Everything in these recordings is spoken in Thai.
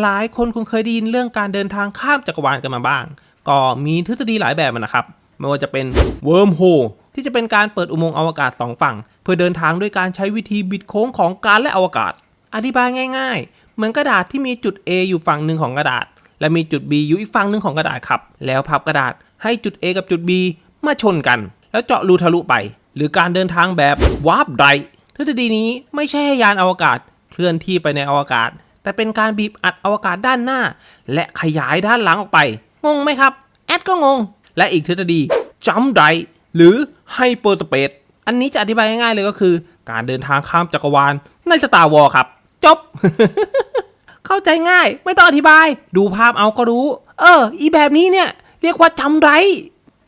หลายคนคงเคยได้ยินเรื่องการเดินทางข้ามจักรวาลกันมาบ้าง ก็มีทฤษฎีหลายแบบนะครับ ไม่ว่าจะเป็น worm hole ที่จะเป็นการเปิดอุโมงค์อวกาศสองฝั่ง เพื่อเดินทางด้วยการใช้วิธีบิดโค้งของการและอวกาศ อธิบายง่าย ๆ เหมือนกระดาษที่มีจุด A อยู่ฝั่งหนึ่งของกระดาษ และมีจุด B อยู่อีกฝั่งหนึ่งของกระดาษครับ แล้วพับกระดาษให้จุด A กับจุด B มาชนกัน แล้วเจาะรูทะลุไป หรือการเดินทางแบบวาร์ปไดทฤษฎีนี้ไม่ใช่ให้ยานอวกาศ เคลื่อนที่ไปในอวกาศ แต่เป็นการบีบอัดอวกาศด้านหน้า และขยายด้านหลังออกไป งงไหมครับ แอดก็งง และอีกทฤษฎีจัมไดหรือไฮเปอร์สเปซอันนี้จะอธิบายง่ายๆเลยก็คือ การเดินทางข้ามจักรวาลในสตาร์วอลครับ จบ เข้าใจง่าย ไม่ต้องอธิบาย ดูภาพเอาก็รู้ เออ อีแบบนี้เนี่ย เรียกว่าจำไร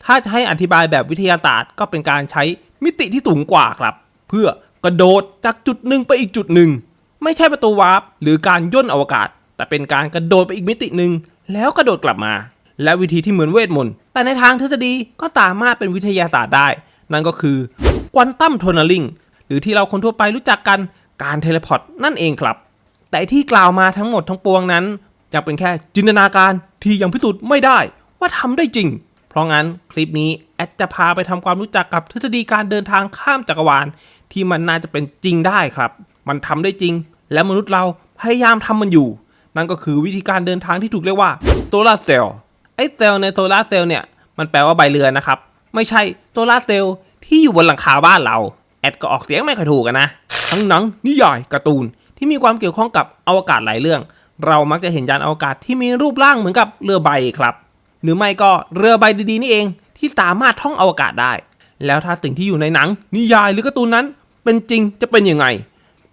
ถ้าจะให้อธิบายแบบวิทยาศาสตร์ ก็เป็นการใช้มิติที่สูงกว่าครับ เพื่อกระโดดจากจุดหนึ่งไปอีกจุดหนึ่ง ไม่ใช่ประตูวาร์ปหรือการย่นอวกาศ แต่เป็นการกระโดดไปอีกมิติหนึ่งแล้วกระโดดกลับมา และวิธีที่เหมือนเวทมนต์แต่ในทางทฤษฎีก็สามารถเป็นวิทยาศาสตร์ได้ นั่นก็คือควอนตัมโทนัลลิงหรือที่เราคนทั่วไปรู้จักกันการเทเลพอร์ตนั่นเองครับ แต่ที่กล่าวมาทั้งหมดทั้งปวงนั้นจะเป็นแค่จินตนาการที่ยังพิสูจน์ไม่ได้ว่าทำได้จริง เพราะงั้นคลิปนี้แอดจะพาไปทำความรู้จักกับทฤษฎีการเดินทางข้ามจักรวาล ที่มันน่าจะเป็นจริงได้ครับ มันทำได้จริง และมนุษย์เราพยายามทำมันอยู่ นั่นก็คือวิธีการเดินทางที่ถูกเรียกว่าโซลาเซลล์ไอ้เซลล์ในโซลาเซลล์เนี่ยมันแปลว่าใบเรือนะครับ ไม่ใช่โซลาเซลล์ที่อยู่บนหลังคาบ้านเรา แอดก็ออกเสียงไม่ค่อยถูกนนะ ทั้งหนังนิยายการ์ตูนที่มีความเกี่ยวข้องกับอวกาศหลายเรื่อง เรามักจะเห็นยานอวกาศที่มีรูปร่างเหมือนกับเรือใบครับ หรือไม่ก็เรือใบดีๆนี่เองที่สามารถท่องอวกาศได้ แล้วถ้าสิ่งที่อยู่ในหนังนิยายหรือการ์ตูนนั้น เป็นจริงจะเป็นยังไง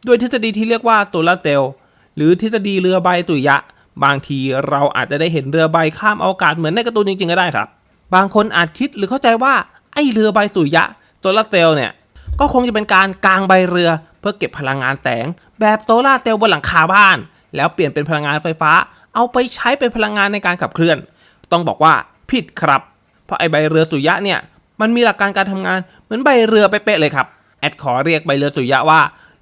ด้วยทฤษฎีที่เรียกว่าโซลาร์เซลหรือทฤษฎีเรือใบสุยะ บางทีเราอาจจะได้เห็นเรือใบข้ามอวกาศเหมือนในการ์ตูนจริงๆก็ได้ครับ บางคนอาจคิดหรือเข้าใจว่าไอ้เรือใบสุยะโซลาเซลล์เนี่ยก็คงจะเป็นการกางใบเรือเพื่อเก็บพลังงานแสง แบบโซลาร์เซลล์บนหลังคาบ้าน แล้วเปลี่ยนเป็นพลังงานไฟฟ้า เอาไปใช้เป็นพลังงานในการขับเคลื่อน ต้องบอกว่าผิดครับ เพราะไอใบเรือสุยะเนี่ยมันมีหลักการการทำงานเหมือนใบเรือเป๊ะเลยครับ แอดขอเรียกใบเรือสุยะว่า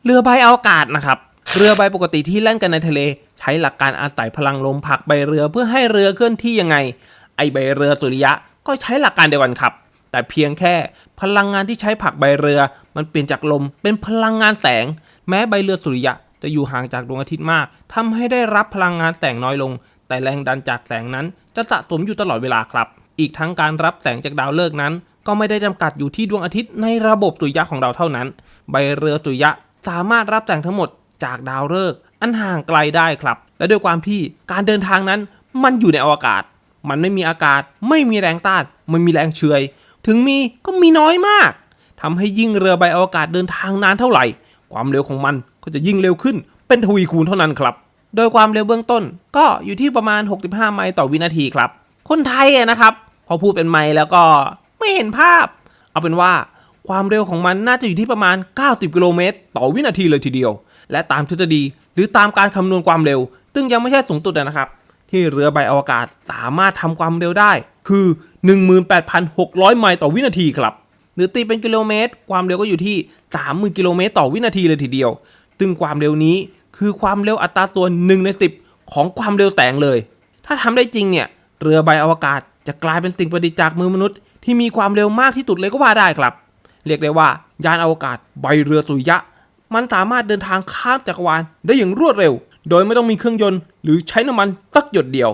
เรือใบอวกาศนะครับเรือใบปกติที่แล่นกันในทะเล ใช้หลักการอาศัยพลังลมผลักใบเรือเพื่อให้เรือเคลื่อนที่ยังไง ไอใบเรือสุริยะก็ใช้หลักการเดียวกันครับ แต่เพียงแค่พลังงานที่ใช้ผลักใบเรือ มันเปลี่ยนจากลมเป็นพลังงานแสง แม้ใบเรือสุริยะจะอยู่ห่างจากดวงอาทิตย์มากทำให้ได้รับพลังงานแสงน้อยลง แต่แรงดันจากแสงนั้นจะสะสมอยู่ตลอดเวลาครับ อีกทั้งการรับแสงจากดาวฤกษ์นั้น ก็ไม่ได้จำกัดอยู่ที่ดวงอาทิตย์ในระบบสุริยะของเราเท่านั้น ใบเรือสุริยะ สามารถรับแสงทั้งหมดจากดาวฤกษ์อันห่างไกลได้ครับ และด้วยความที่การเดินทางนั้นมันอยู่ในอวกาศ มันไม่มีอากาศ ไม่มีแรงต้านมันมีแรงเฉยถึงมีก็มีน้อยมากทำให้ยิ่งเรือใบอวกาศเดินทางนานเท่าไหร่ ความเร็วของมันก็จะยิ่งเร็วขึ้น เป็นทวีคูณเท่านั้นครับ โดยความเร็วเบื้องต้นก็อยู่ที่ประมาณ 65 ไมล์ต่อวินาทีครับ คนไทยนะครับ พอพูดเป็นไมล์แล้วก็ไม่เห็นภาพ เอาเป็นว่า ความเร็วของมันน่าจะอยู่ที่ประมาณ 90 กิโลเมตรต่อวินาทีเลยทีเดียว และตามทฤษฎีหรือตามการคำนวณความเร็ว ซึ่งยังไม่ใช่สูงสุดนะครับ ที่เรือใบอวกาศสามารถทำความเร็วได้ คือ 18,600 ไมล์ต่อวินาทีครับ หรือตีเป็นกิโลเมตร ความเร็วก็อยู่ที่ 30,000 กิโลเมตรต่อวินาทีเลยทีเดียว ซึ่งความเร็วนี้คือความเร็วอัตราส่วน 1 ใน 10 ของความเร็วแสงเลย ถ้าทำได้จริงเนี่ยเรือใบอวกาศจะกลายเป็นสิ่งประดิษฐ์จากมือมนุษย์ที่มีความเร็วมากที่สุดเลยก็ว่าได้ครับ เรียกได้ว่ายานอวกาศใบเรือสุริยะ มันสามารถเดินทางข้ามจักรวาลได้อย่างรวดเร็ว โดยไม่ต้องมีเครื่องยนต์หรือใช้น้ำมันสักหยดเดียว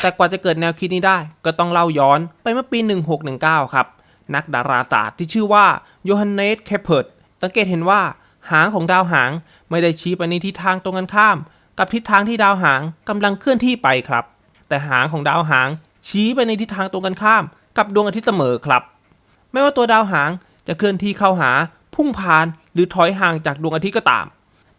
แต่กว่าจะเกิดแนวคิดนี้ได้ ก็ต้องเล่าย้อนไปเมื่อปี 1619 ครับ นักดาราศาสตร์ที่ชื่อว่าโยฮันเนส เคปเพิร์ตสังเกตเห็นว่าหางของดาวหางไม่ได้ชี้ไปในทิศทางตรงกันข้าม กับทิศทางที่ดาวหางกำลังเคลื่อนที่ไปครับ แต่หางของดาวหางชี้ไปในทิศทางตรงกันข้าม กับดวงอาทิตย์เสมอครับไม่ว่าตัวดาวหาง จะเคลื่อนที่เข้าหาพุ่งผ่านหรือถอยห่างจากดวงอาทิตย์ก็ตาม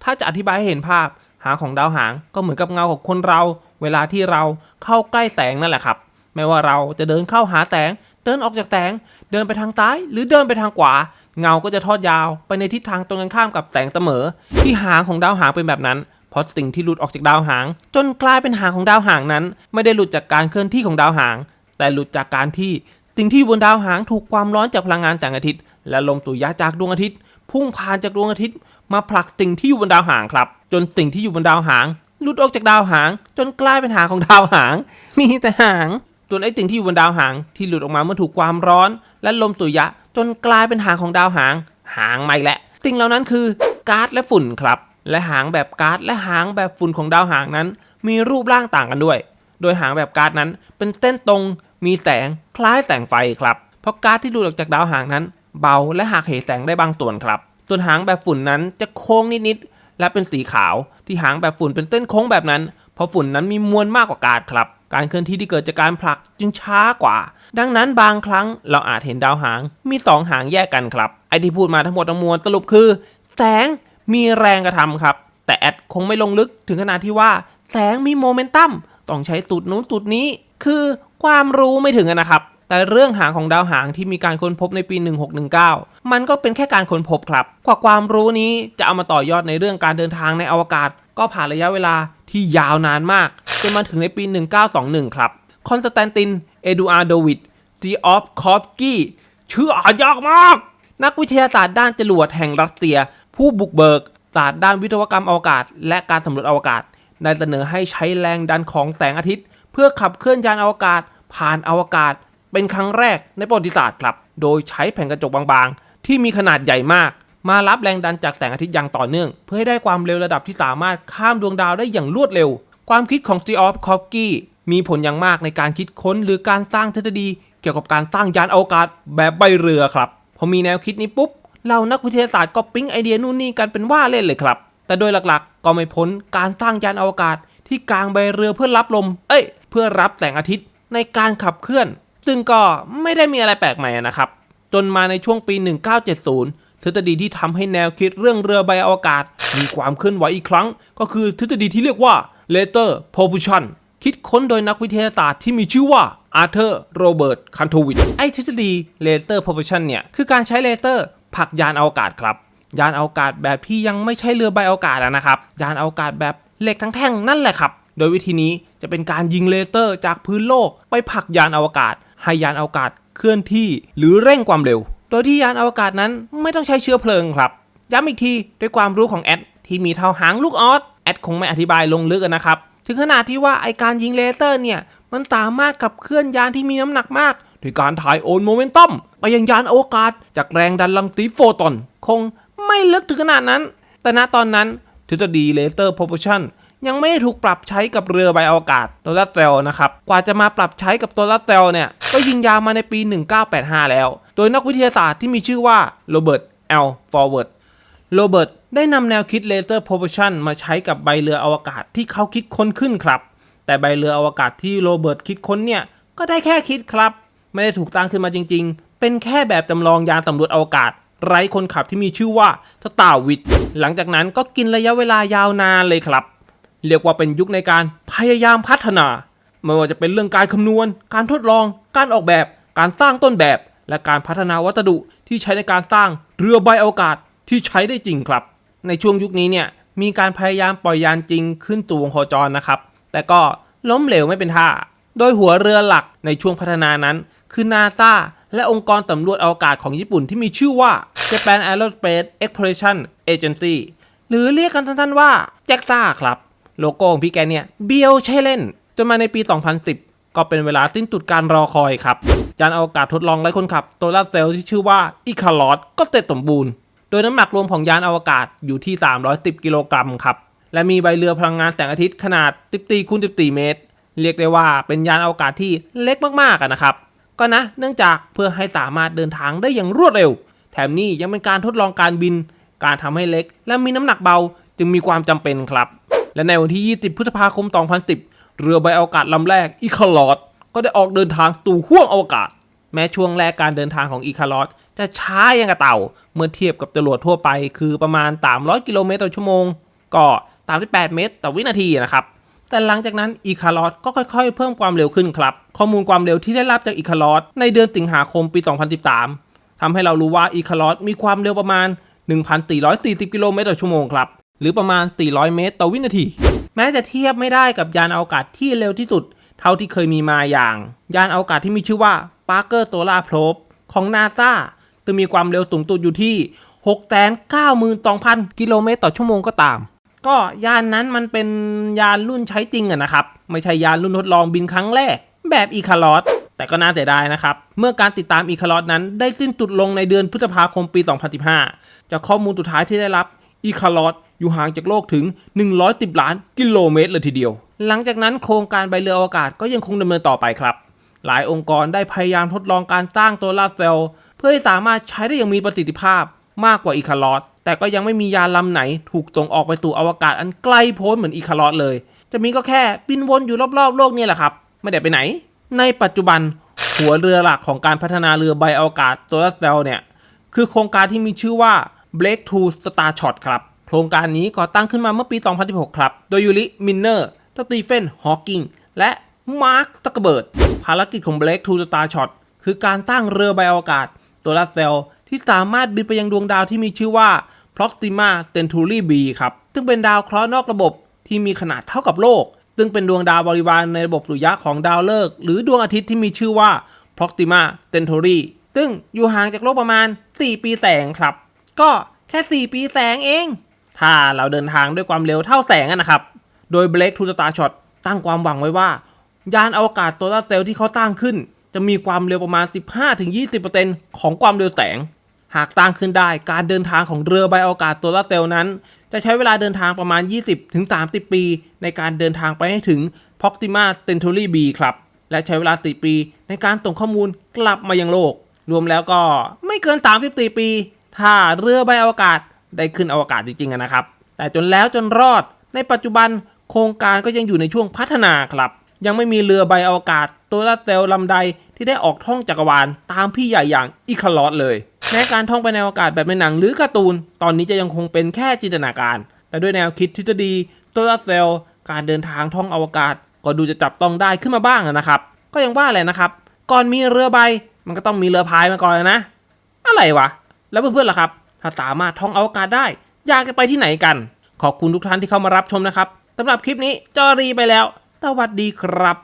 ถ้าจะอธิบายให้เห็นภาพ หางของดาวหางก็เหมือนกับเงาของคนเรา เวลาที่เราเข้าใกล้แสงนั่นแหละครับ ไม่ว่าเราจะเดินเข้าหาแสง เดินออกจากแสง เดินไปทางซ้าย หรือเดินไปทางขวา เงาก็จะทอดยาวไปในทิศทางตรงกันข้ามกับแสงเสมอ ที่หางของดาวหางเป็นแบบนั้นเพราะสิ่งที่หลุดออกจากดาวหาง จนกลายเป็นหางของดาวหางนั้น ไม่ได้หลุดจากการเคลื่อนที่ของดาวหาง แต่หลุดจากการที่สิ่งที่อยู่บนดาวหางถูกความร้อนจากพลังงานแสงอาทิตย์ และลมสุริยะจากดวงอาทิตย์ พุ่งผ่านจากดวงอาทิตย์ มาผลักสิ่งที่อยู่บนดาวหางครับ จนสิ่งที่อยู่บนดาวหางหลุดออกจากดาวหาง จนกลายเป็นหางของดาวหาง มีแต่หางส่วนไอ้สิ่งที่อยู่บนดาวหางที่หลุดออกมาเมื่อถูกความร้อน และลมตุยะ จนกลายเป็นหางของดาวหาง หางใหม่แหละสิ่งเหล่านั้นคือก๊าซและฝุ่นครับ และหางแบบก๊าซและหางแบบฝุ่นของดาวหางนั้น มีรูปร่างต่างกันด้วย โดยหางแบบก๊าซนั้นเป็นเส้นตรง มีแสงคล้ายแสงไฟครับ เพราะก๊าซที่หลุดออกจากดาวหางนั้น เบาและหักเหแสงได้บางส่วนครับ ส่วนหางแบบฝุ่นนั้นจะโค้งนิดๆและเป็นสีขาว ที่หางแบบฝุ่นเป็นเส้นโค้งแบบนั้น เพราะฝุ่นนั้นมีมวลมากกว่าก๊าซครับ การเคลื่อนที่ที่เกิดจากการผลักจึงช้ากว่า ดังนั้นบางครั้งเราอาจเห็นดาวหางมีสองหางแยกกันครับ ไอที่พูดมาทั้งหมดทั้งมวลสรุปคือ แสงมีแรงกระทำครับ แต่แอดคงไม่ลงลึกถึงขนาดที่ว่า แสงมีโมเมนตัมต้องใช้สูตรนู้นสูตรนี้ คือความรู้ไม่ถึงนะครับ แต่เรื่องหางของดาวหางที่มีการค้นพบในปี 1619 มันก็เป็นแค่การค้นพบครับกว่าความรู้นี้จะเอามาต่อยอดในเรื่องการเดินทางในอวกาศ ก็ผ่านระยะเวลาที่ยาวนานมากจนมาถึงในปี 1921 ครับคอนสแตนติน เอดูอาร์โดวิดจีออฟคอฟกี้ชื่ออ่านยากมาก นักวิทยาศาสตร์ด้านจรวดแห่งรัสเซีย ผู้บุกเบิกศาสตร์ด้านวิศวกรรมอวกาศ และการสำรวจอวกาศได้เสนอให้ใช้แรงดันของแสงอาทิตย์ เพื่อขับเคลื่อนยานอวกาศ ผ่านอวกาศ เป็นครั้งแรกในประวัติศาสตร์ครับ โดยใช้แผ่นกระจกบางๆ ที่มีขนาดใหญ่มาก มารับแรงดันจากแสงอาทิตย์อย่างต่อเนื่อง เพื่อให้ได้ความเร็วระดับที่สามารถข้ามดวงดาวได้อย่างรวดเร็ว ความคิดของ g e o f k o v s k y มีผลอย่างมากในการคิดค้นหรือการสร้างทฤษฎีเกี่ยวกับการสร้างยานอวกาศแบบใบเรือครับ พอมีแนวคิดนี้ปุ๊บเรานักวิทยาศาสตร์ก็ปิ๊งไอเดียนู่นนี่กันเป็นว่าเล่นเลยครับ แต่โดยหลักๆ ก็ไม่พ้นการสร้างยานอวกาศที่กลางใบเรือเพื่อรับลม เอ้ย เพื่อรับแสงอาทิตย์ในการขับเคลื่อน ซึ่งก็ไม่ได้มีอะไรแปลกใหม่นะครับ จนมาในช่วงปี 1970 ทฤษฎีที่ทำให้แนวคิดเรื่องเรือใบอวกาศ มีความเคลื่อนไหวอีกครั้ง ก็คือทฤษฎีที่เรียกว่า laser propulsion คิดค้นโดยนักวิทยาศาสตร์ที่มีชื่อว่าอาร์เธอร์โรเบิร์ตคันโทวิชไอทฤษฎี laser propulsion เนี่ย คือการใช้เลเซอร์ผลักยานอวกาศครับ ยานอวกาศแบบที่ยังไม่ใช่เรือใบอวกาศอะนะครับ ยานอวกาศแบบเหล็กทั้งแท่งนั่นแหละครับ โดยวิธีนี้จะเป็นการยิงเลเซอร์จากพื้นโลกไปผลักยานอวกาศ ให้ยานอวกาศเคลื่อนที่หรือเร่งความเร็ว โดยที่ยานอวกาศนั้นไม่ต้องใช้เชื้อเพลิงครับ ย้ำอีกทีด้วยความรู้ของแอดที่มีเท่าหางลูกออสแอดคงไม่อธิบายลงลึกนะครับ ถึงขนาดที่ว่าไอการยิงเลเซอร์เนี่ย มันสามารถขับเคลื่อนยานที่มีน้ำหนักมากโดยการถ่ายโอนโมเมนตัมไปยังยานอวกาศ จากแรงดันรังสีโฟตอน คงไม่ลึกถึงขนาดนั้น แต่ณตอนนั้นทฤษฎีเลเซอร์โพ u ชัน ยังไม่ได้ถูกปรับใช้กับเรือใบอวกาศตัวลัสเซลนะครับ กว่าจะมาปรับใช้กับตัวลัสเซลเนี่ย ก็ยิงยาวมาในปี 1985 แล้ว โดยนักวิทยาศาสตร์ที่มีชื่อว่าโรเบิร์ตเอลฟอร์เวิร์ดโรเบิร์ตได้นำแนวคิด Laser Propulsion มาใช้กับใบเรืออวกาศที่เขาคิดค้นขึ้นครับ แต่ใบเรืออวกาศที่โรเบิร์ตคิดค้นเนี่ย ก็ได้แค่คิดครับ ไม่ได้ถูกตั้งขึ้นมาจริง ๆ เป็นแค่แบบจำลองยานสำรวจอวกาศ ไร้คนขับที่มีชื่อว่าสตาร์วิทหลังจากนั้นก็กินระยะเวลายาวนานเลยครับ เรียกว่าเป็นยุคในการพยายามพัฒนา ไม่ว่าจะเป็นเรื่องการคำนวณ การทดลอง การออกแบบ การสร้างต้นแบบ และการพัฒนาวัสดุที่ใช้ในการสร้างเรือใบอวกาศที่ใช้ได้จริงครับ ในช่วงยุคนี้เนี่ยมีการพยายามปล่อยยานจริงขึ้นสู่วงโคจรนะครับ แต่ก็ล้มเหลวไม่เป็นท่า โดยหัวเรือหลักในช่วงพัฒนานั้น คือนาซาและองค์กรสำรวจอวกาศของญี่ปุ่นที่มีชื่อว่า Japan Aerospace Exploration Agency หรือเรียกกันสั้นๆว่า JAXA ครับ โลโก้ของพี่แกเนี่ยเบียวใช่เล่น จนมาในปี 2010 ก็เป็นเวลาสิ้นสุดการรอคอยครับยานอวกาศทดลองไร้คนขับตัวลาเซลที่ชื่อว่าอีคาร์ลอสก็เสร็จสมบูรณ์ โดยน้ำหนักรวมของยานอวกาศอยู่ที่ 310 กิโลกรัมครับ และมีใบเรือพลังงานแสงอาทิตย์ขนาด 14คูณ14 เมตร เรียกได้ว่าเป็นยานอวกาศที่เล็กมากๆนะครับก็นะ เนื่องจากเพื่อให้สามารถเดินทางได้อย่างรวดเร็ว แถมนี้ยังเป็นการทดลองการบิน การทำให้เล็ก และมีน้ำหนักเบาจึงมีความจำเป็นครับ และในวันที่ 20 พฤษภาคม 2010 เรือใบอวกาศลำแรกอีคาร์ลอสก็ได้ออกเดินทางสู่ห้วงอวกาศ แม้ช่วงแรกการเดินทางของอีคาร์ลอสจะช้าอย่างกระเต่า เมื่อเทียบกับจรวดทั่วไป คือประมาณ 300 กิโลเมตรต่อชั่วโมง ก็38เมตรต่อวินาทีนะครับแต่หลังจากนั้นอีคาร์ลอสก็ค่อยๆ เพิ่มความเร็วขึ้นครับ ข้อมูลความเร็วที่ได้รับจากอีคาร์ลอสในเดือนสิงหาคมปี 2013ทำให้เรารู้ว่าอีคาร์ลอสมีความเร็วประมาณ 1,440 กิโลเมตรต่อชั่วโมงครับ หรือประมาณ 400 เมตร ต่อวินาที แม้จะเทียบไม่ได้กับยานอวกาศที่เร็วที่สุด เท่าที่เคยมีมาอย่าง ยานอวกาศที่มีชื่อว่า Parker Solar Probe ของนาซาซึ่งมีความเร็วสูงสุดอยู่ที่ 692,000 กิโลเมตรต่อชั่วโมงก็ตาม ก็ยานนั้นมันเป็นยานรุ่นใช้จริงอะนะครับ ไม่ใช่ยานรุ่นทดลองบินครั้งแรก แบบอีคารอสแต่ก็น่าเสียดายนะครับ เมื่อการติดตามอีคารอสนั้นได้สิ้นสุดลงในเดือนพฤษภาคมปี 2015 จากข้อมูลสุดท้ายที่ได้รับอีคารอส อยู่ห่างจากโลกถึง 110 ล้านกิโลเมตรเลยทีเดียว หลังจากนั้นโครงการใบเรืออวกาศก็ยังคงดำเนินต่อไปครับ หลายองค์กรได้พยายามทดลองการสร้างตัวลาเซล เพื่อให้สามารถใช้ได้อย่างมีประสิทธิภาพมากกว่าอีคาร์ลอสแต่ก็ยังไม่มียานลำไหนถูกส่งออกไปสู่อวกาศอันไกลโพ้นเหมือนอีคาร์ลอสเลย จะมีก็แค่บินวนอยู่รอบๆ โลกนี่แหละครับ ไม่ได้ไปไหน ในปัจจุบันหัวเรือหลักของการพัฒนาเรือใบอวกาศตัวลาเซลเนี่ยคือโครงการที่มีชื่อว่า Breakthrough Starshot ครับ ครงการนี้ก่อตั้งขึ้นมาเมื่อปี 2016 ครับ โดยยูริมินเนอร์สตีเฟนฮอว์กิงและมาร์คตักเบิร์ดภารกิจของ Breakthrough Starshot คือการตั้งเรือใบอวกาศ ตัวลาเซลที่สามารถบินไปยังดวงดาวที่มีชื่อว่า Proxima Centauri b ครับ ซึ่งเป็นดาวเคราะห์นอกระบบที่มีขนาดเท่ากับโลก ซึ่งเป็นดวงดาวบริวารในระบบสุริยะของดาวฤกษ์หรือดวงอาทิตย์ที่มีชื่อว่า Proxima Centauri ซึ่งอยู่ห่างจากโลกประมาณ 4 ปีแสงครับ ก็แค่ 4 ปีแสงเอง ถ้าเราเดินทางด้วยความเร็วเท่าแสงนะครับ โดย Blake to Starshot ตั้งความหวังไว้ว่า ยานอวกาศโซลาเซลล์ที่เขาตั้งขึ้น จะมีความเร็วประมาณ 15-20%ของความเร็วแสง หากตั้งขึ้นได้การเดินทางของเรือใบอวกาศโซลาเซลล์นั้น จะใช้เวลาเดินทางประมาณ 20-30 ปี ในการเดินทางไปให้ถึง Proxima Centauri b ครับและใช้เวลา 4 ปี ในการส่งข้อมูลกลับมายังโลก รวมแล้วก็ไม่เกิน 34 ปี ถ้าเรือใบอวกาศ ได้ขึ้นอวกาศจริงๆนะครับ แต่จนแล้วจนรอด ในปัจจุบันโครงการก็ยังอยู่ในช่วงพัฒนาครับ ยังไม่มีเรือใบอวกาศตัวละเซลลำใดที่ได้ออกท่องจักรวาลตามพี่ใหญ่อย่างอีคาร์ลอสเลยแม้การท่องไปในอวกาศแบบในหนังหรือการ์ตูน ตอนนี้จะยังคงเป็นแค่จินตนาการ แต่ด้วยแนวคิดทฤษฎีตัวละเซลการเดินทางท่องอวกาศ ก็ดูจะจับต้องได้ขึ้นมาบ้างนะครับ ก็ยังว่าแหละนะครับ ก่อนมีเรือใบมันก็ต้องมีเรือพายมาก่อนนะ อะไรวะ แล้วเพื่อนๆล่ะครับ ถ้าสามารถท่องอวกาศได้ อยากจะไปที่ไหนกัน ขอบคุณทุกท่านที่เข้ามารับชมนะครับสำหรับคลิปนี้จอรีไปแล้วสวัสดีครับ